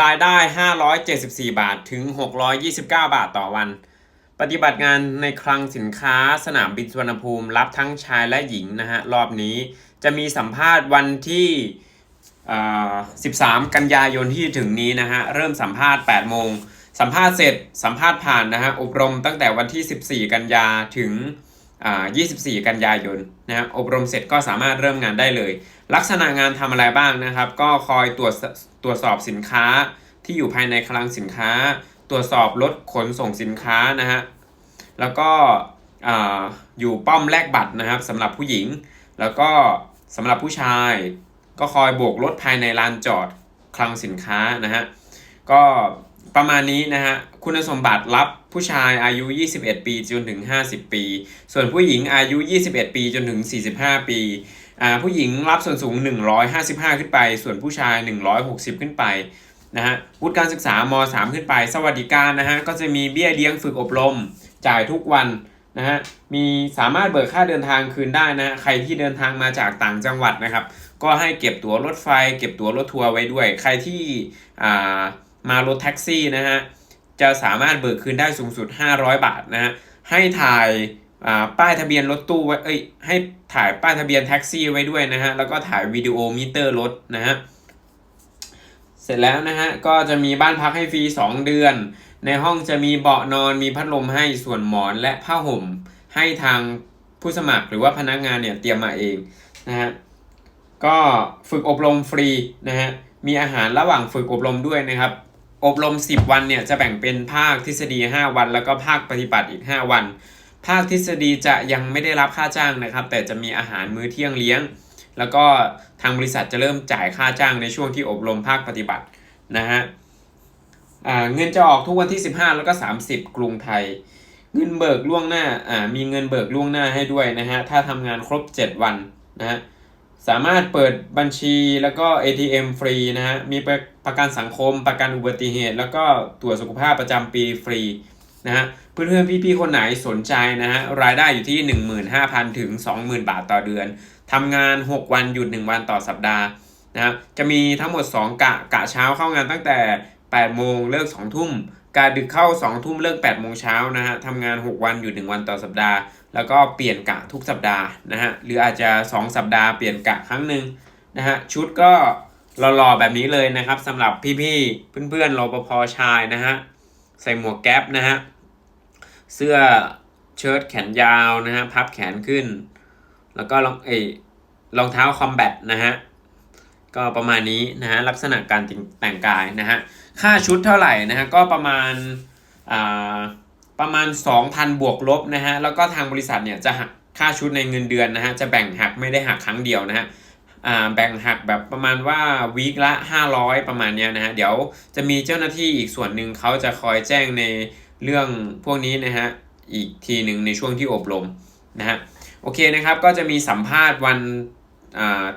รายได้ 574 บาทถึง 629 บาทต่อวัน ปฏิบัติงานในคลังสินค้าสนามบินสุวรรณภูมิ รับทั้งชายและหญิงนะฮะ รอบนี้จะมีสัมภาษณ์วันที่อ่า13 กันยายนที่ถึงนี้นะฮะ เริ่มสัมภาษณ์ 8 โมง สัมภาษณ์เสร็จ สัมภาษณ์ผ่านนะฮะ อบรมตั้งแต่วันที่ 14 กันยาถึง 24 กันยายนนะฮะอบรมเสร็จก็สามารถเริ่มงานได้เลย ลักษณะงานทำอะไรบ้างนะครับ ก็คอยตรวจสตรวจสอบสินค้าที่อยู่ภายในคลังสินค้า ตรวจสอบรถขนส่งสินค้านะฮะแล้วก็อ่าอยู่ป้อมแลกบัตรนะครับสำหรับผู้หญิง แล้วก็สำหรับผู้ชาย ก็คอยโบกรถภายในลานจอดคลังสินค้านะฮะก็ ประมาณนี้นะฮะ คุณสมบัติรับผู้ชายอายุ 21 ปีจนถึง 50 ปี ส่วนผู้หญิงอายุ 21 ปีจนถึง 45 ปีอ่าผู้หญิงรับส่วนสูง 155 ขึ้นไป ส่วนผู้ชาย 160 ขึ้นไปนะฮะวุฒิการศึกษาม3ขึ้นไป สวัสดิการนะฮะก็จะมีเบี้ยเลี้ยงฝึกอบรม จ่ายทุกวันนะฮะมีสามารถเบิกค่าเดินทางคืนได้นะฮะใครที่เดินทางมาจากต่างจังหวัดนะครับ ก็ให้เก็บตั๋วรถไฟ เก็บตั๋วรถทัวร์ไว้ด้วย ใครที่อ่า มารถแท็กซี่นะฮะจะสามารถเบิกคืนได้สูงสุด 500 บาทนะฮะให้ถ่ายอ่าป้ายทะเบียนรถตู้ไว้เอ้ยให้ถ่ายป้ายทะเบียนแท็กซี่ไว้ด้วยนะฮะแล้วก็ถ่ายวิดีโอมิเตอร์รถนะฮะเสร็จแล้วนะฮะก็จะมีบ้านพักให้ฟรี 2 เดือน ในห้องจะมีเบาะนอนมีพัดลมให้ส่วนหมอนและผ้าห่มให้ทางผู้สมัครหรือว่าพนักงานเนี่ยเตรียมมาเองนะฮะก็ฝึกอบรมฟรีนะฮะมีอาหารระหว่างฝึกอบรมด้วยนะครับ อบรม 10 วันเนี่ยจะแบ่งเป็นภาคทฤษฎี 5 วัน แล้วก็ภาคปฏิบัติอีก 5 วัน ภาคทฤษฎีจะยังไม่ได้รับค่าจ้างนะครับ แต่จะมีอาหารมื้อเที่ยงเลี้ยง แล้วก็ทางบริษัทจะเริ่มจ่ายค่าจ้างในช่วงที่อบรมภาคปฏิบัตินะฮะเงินจะออกทุกวันที่ 15 แล้วก็ 30 กรุงไทย เงินเบิกล่วงหน้าอ่ามีเงินเบิกล่วงหน้าให้ด้วยนะฮะถ้าทำงานครบ 7 วันนะฮะ สามารถเปิดบัญชีแล้วก็ ATM ฟรีนะฮะ มีประกันสังคม ประกันอุบัติเหตุ แล้วก็ตรวจสุขภาพประจำปีฟรีนะฮะ เพื่อนๆ พี่ๆ คนไหนสนใจนะฮะ รายได้อยู่ที่ 15,000 ถึง 20,000 บาทต่อเดือน ทำงาน 6 วันหยุด 1 วันต่อสัปดาห์นะครับจะมีทั้งหมด 2 กะ กะเช้าเข้างานตั้งแต่ 8 โมงเลิก 2 ทุ่ม กะดึกเข้า 2 ทุ่มเลิก8โมงเช้านะฮะทำงาน 6 วันหยุด1วันต่อสัปดาห์ แล้วก็เปลี่ยนกะทุกสัปดาห์นะฮะหรืออาจจะ 2 สัปดาห์เปลี่ยนกะครั้งหนึ่งนะฮะชุดก็หล่อๆแบบนี้เลยนะครับสำหรับพี่ๆเพื่อนๆรปภชายนะฮะใส่หมวกแก๊ปนะฮะเสื้อเชิ้ตแขนยาวนะฮะพับแขนขึ้น แล้วก็รองเอรองเท้าคอมแบทนะฮะก็ประมาณนี้นะฮะลักษณะการแต่งกายนะฮะ ค่าชุดเท่าไหร่นะฮะก็ประมาณอ่าประมาณ 2,000 บวกลบนะฮะแล้วก็ทางบริษัทเนี่ยจะหักค่าชุดในเงินเดือนนะฮะจะแบ่งหักไม่ได้หักครั้งเดียวนะฮะแบ่งหักแบบประมาณว่าวีคละ 500 ประมาณเนี้ยนะฮะเดี๋ยวจะมีเจ้าหน้าที่อีกส่วนหนึ่งเขาจะคอยแจ้งในเรื่องพวกนี้นะฮะอีกทีหนึ่งในช่วงที่อบรมนะฮะโอเคนะครับก็จะมีสัมภาษณ์วัน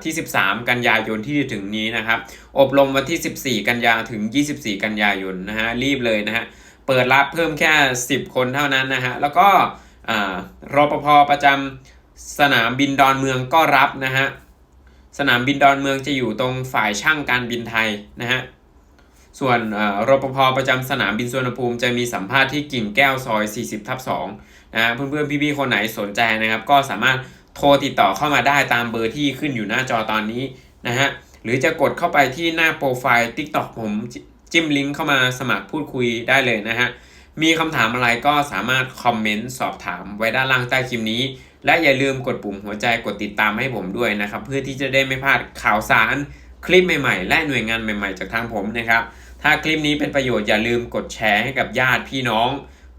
ที่ 13 กันยายนที่จะถึงนี้นะครับ อบรมวันที่ 14 กันยาถึง 24 กันยายนนะฮะรีบเลยนะฮะเปิดรับเพิ่มแค่ 10 คนเท่านั้นนะฮะแล้วก็อ่ารปภประจำสนามบินดอนเมืองก็รับนะฮะสนามบินดอนเมืองจะอยู่ตรงฝ่ายช่างการบินไทยนะฮะส่วนรปภประจำสนามบินสุวรรณภูมิจะมีสัมภาษณ์ที่กิ่งแก้วซอย 40 ทับ2นะฮะเพื่อนๆพี่ๆคนไหนสนใจนะครับ ก็สามารถ โทรติดต่อเข้ามาได้ตามเบอร์ที่ขึ้นอยู่หน้าจอตอนนี้นะฮะหรือจะกดเข้าไปที่หน้าโปรไฟล์ TikTok ผมจิจิ้มลิงก์เข้ามาสมัครพูดคุยได้เลยนะฮะมีคำถามอะไรก็สามารถคอมเมนต์สอบถามไว้ด้านล่างใต้คลิปนี้ และอย่าลืมกดปุ่มหัวใจกดติดตามให้ผมด้วยนะครับ เพื่อที่จะได้ไม่พลาดข่าวสารคลิปใหม่ๆ และหน่วยงานใหม่ๆ จากทางผมนะครับ ถ้าคลิปนี้เป็นประโยชน์อย่าลืมกดแชร์ให้กับญาติพี่น้อง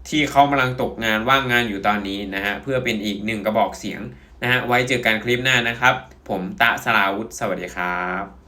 ที่เขากำลังตกงานว่างงานอยู่ตอนนี้นะฮะเพื่อเป็นอีกหนึ่งกระบอกเสียง นะฮะไว้เจอกันคลิปหน้านะครับ ผมตะสลาวุธสวัสดีครับ